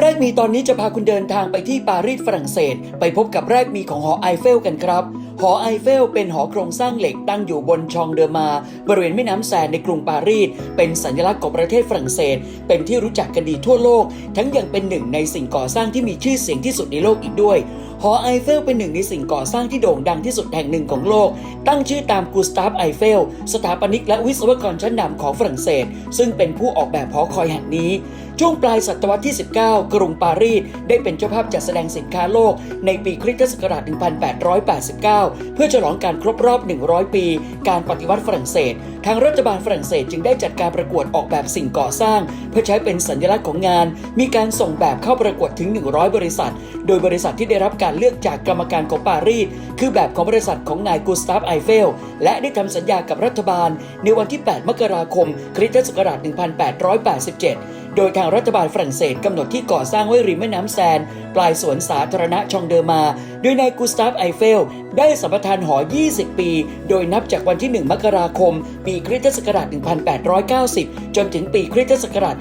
แรกมีตอนนี้จะพาคุณเดินทางไปที่ปารีสฝรั่งเศส ไปพบกับแรกมีของหอไอเฟลกันครับ หอไอเฟลเป็นหอโครงสร้างเหล็กตั้งอยู่บนชองเดอมา บริเวณแม่น้ำแซนในกรุงปารีสเป็นสัญลักษณ์ของประเทศฝรั่งเศส เป็นที่รู้จักกันดีทั่วโลก ทั้งยังเป็นหนึ่งในสิ่งก่อสร้างที่มีชื่อเสียงที่สุดในโลกอีกด้วยหอไอเฟลเป็นหนึ่งในสิ่งก่อสร้างที่โด่งดังที่สุดแห่งหนึ่งของโลก ตั้งชื่อตามกูสตาฟไอเฟล สถาปนิกและวิศวกรชั้นนำของฝรั่งเศส ซึ่งเป็นผู้ออกแบบหอคอยแห่งนี้ ช่วงปลายศตวรรษที่ 19 กรุงปารีสได้เป็นเจ้าภาพจัดแสดงสินค้าโลกในปีคริสตศักราช 1889 เพื่อฉลองการครบรอบ 100 ปี การปฏิวัติฝรั่งเศส ทางรัฐบาลฝรั่งเศสจึงได้จัดการประกวดออกแบบสิ่งก่อสร้าง เพื่อใช้เป็นสัญลักษณ์ของงาน มีการส่งแบบเข้าประกวดถึง 100 บริษัท โดยบริษัทที่ได้รับการเลือกจากกรรมการของปารีสคือแบบของบริษัทของนายกูสตาฟไอเฟล และได้ทำสัญญากับรัฐบาล ในวันที่ 8 มกราคมคริสตศักราช 1887 โดยทางรัฐบาลฝรั่งเศสกำหนดที่ก่อสร้างไว้ริมแม่น้ำแซน ปลายสวนสาธารณะชองเดอร์มา โดยนายกูสตาฟไอเฟล ได้สัมปทานหอ 20 ปี โดยนับจากวันที่ 1 มกราคม ปีคริสตศักราช 1890 จนถึงปีคริสตศักราช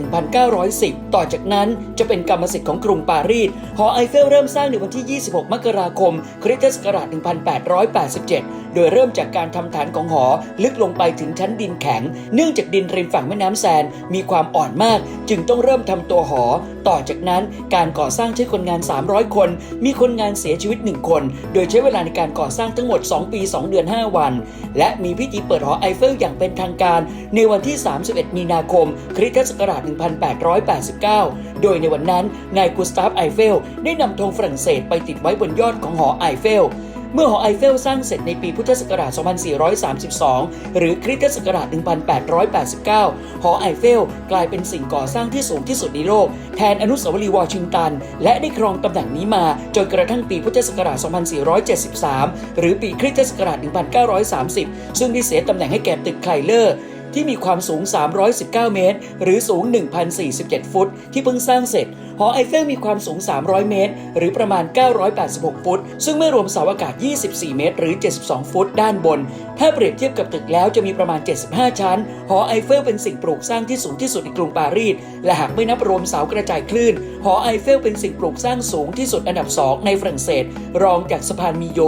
1910 ต่อจากนั้นจะเป็นกรรมสิทธิ์ของกรุงปารีส หอไอเฟลเริ่มสร้างในวันที่ 26 มกราคม คริสตศักราช 1887 โดยเริ่มจากการทำฐานของหอลึกลงไปถึงชั้นดินแข็ง เนื่องจากดินริมฝั่งแม่น้ำแซนมีความอ่อนมาก จึงต้องเริ่มทำตัวหอ ต่อจากนั้นการก่อสร้างใช้คนงาน 300 คน มีคนงานเสียชีวิต 1 คน โดยใช้เวลาในการก่อสร้างทั้งหมด 2 ปี 2 เดือน 5 วัน และมีพิธีเปิดหอไอเฟลอย่างเป็นทางการ ในวันที่ 31 มีนาคม คริสตศักราช 1889 โดยในวันนั้นนายกูสตาฟไอเฟลได้นำธงฝรั่งเศสไปติดไว้บนยอดของหอไอเฟล เมื่อหอไอเฟลสร้างเสร็จในปีพุทธศักราช 2432 หรือคริสตศักราช 1889 หอไอเฟลกลายเป็นสิ่งก่อสร้างที่สูงที่สุดในโลก แทนอนุสาวรีย์วอชิงตัน และได้ครองตำแหน่งนี้มาจนกระทั่งปีพุทธศักราช 2473 หรือปีคริสตศักราช 1930 ซึ่งได้เสียตำแหน่งให้แก่ตึกไคลเลอร์ ที่มีความสูง 319 เมตร หรือสูง 1,047 ฟุต ที่เพิ่งสร้างเสร็จ หอไอเฟลมีความสูง 300 เมตร หรือประมาณ 986 ฟุต ซึ่งไม่รวมเสาอากาศ 24 เมตร หรือ 72 ฟุต ด้านบน ถ้าเปรียบเทียบกับตึกแล้วจะมีประมาณ 75 ชั้น หอไอเฟลเป็นสิ่งปลูกสร้างที่สูงที่สุดในกรุงปารีส และหากไม่นับรวมเสากระจายคลื่น หอไอเฟลเป็นสิ่งปลูกสร้างสูงที่สุดอันดับ 2 ในฝรั่งเศส รองจากสะพานมิโย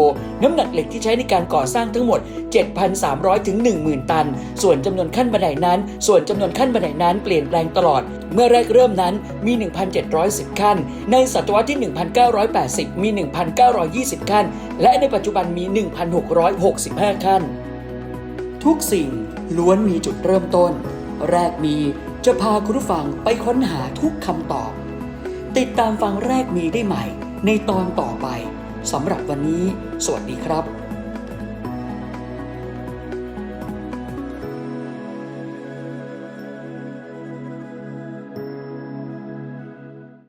น้ำหนักเหล็กที่ใช้ในการก่อสร้างทั้งหมด 7,300 ถึง 10,000 ตัน ส่วนจำนวนขั้นบันไดนั้น ส่วนจำนวนขั้นบันไดนั้นเปลี่ยนแปลงตลอด เมื่อแรกเริ่มนั้นมี 1,710 ขั้น ในศตวรรษที่ 1980 มี 1,920 ขั้น และในปัจจุบันมี 1,665 ขั้น ทุกสิ่งล้วนมีจุดเริ่มต้น แรกมีจะพาคุณผู้ฟังไปค้นหาทุกคำตอบ ติดตามฟังแรกมีได้ใหม่ในตอนต่อไปสำหรับวันนี้ สวัสดีครับ